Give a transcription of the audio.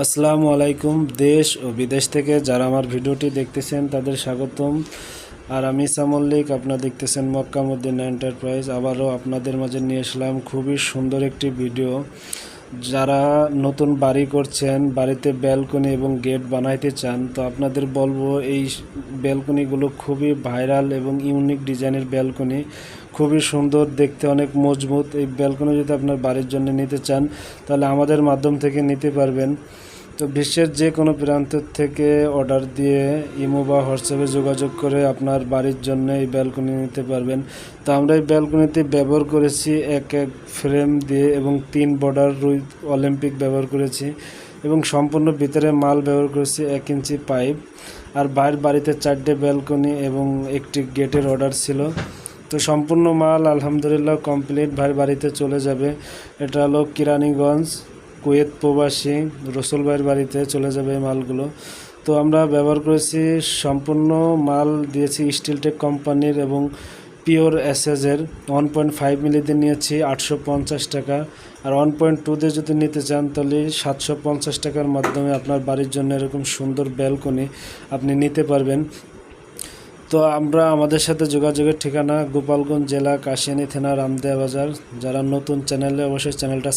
আসসালামু আলাইকুম, দেশ ও বিদেশ থেকে যারা আমার ভিডিওটি দেখতেছেন, তাদের স্বাগতম। আর আমি সামল্লিক আপনারা দেখতেছেন মক্কা মদিনা এন্টারপ্রাইজ। আবারও আপনাদের মাঝে নিয়ে আসলাম খুবই সুন্দর একটি ভিডিও। যারা নতুন বাড়ি করছেন, বাড়িতে ব্যালকনি এবং গেট বানাইতে চান, তো আপনাদের বলব এই ব্যালকনিগুলো খুবই ভাইরাল এবং ইউনিক ডিজাইনের ব্যালকনি। খুবই সুন্দর, দেখতে অনেক মজবুত। এই ব্যালকনি যদি আপনার বাড়ির জন্য নিতে চান, তাহলে আমাদের মাধ্যম থেকে নিতে পারবেন। তো বিশ্বের যে কোনো প্রান্ত থেকে অর্ডার দিয়ে ইমো বা হোয়াটসঅ্যাপে যোগাযোগ করে আপনার বাড়ির জন্য এই ব্যালকনি নিতে পারবেন। তো আমরা এই ব্যালকনিতে ব্যবহার করেছি এক এক ফ্রেম দিয়ে এবং তিন বর্ডার রুই অলিম্পিক ব্যবহার করেছি এবং সম্পূর্ণ ভিতরে মাল ব্যবহার করেছি এক ইঞ্চি পাইপ আর বাইরের বাড়িতে চারটে ব্যালকনি এবং একটি গেটের অর্ডার ছিল। তো সম্পূর্ণ মাল আলহামদুলিল্লাহ কমপ্লিট ভাই বাড়িতে চলে যাবে। এটা হলো কিরানীগঞ্জ। কুয়েত প্রবাসী রসুল ভাইয়ের বাড়িতে চলে যাবে এই মালগুলো। তো আমরা ব্যবহার করেছি সম্পূর্ণ মাল দিয়েছি স্টিলটেক কোম্পানির এবং পিওর এসএসের ওয়ান পয়েন্ট ফাইভ মিলিতে নিয়েছি, আটশো পঞ্চাশ টাকা। আর ওয়ান পয়েন্ট টুতে যদি নিতে চান তাহলে সাতশো পঞ্চাশ টাকার মাধ্যমে আপনার বাড়ির জন্য এরকম সুন্দর ব্যালকনি আপনি নিতে পারবেন। তো আমরা আমাদের সাথে যোগাযোগের ঠিকানা গোপালগঞ্জ জেলা কাশিয়ানি থানা, রামদেয়া বাজার। যারা নতুন চ্যানেলে অবশ্যই চ্যানেলটা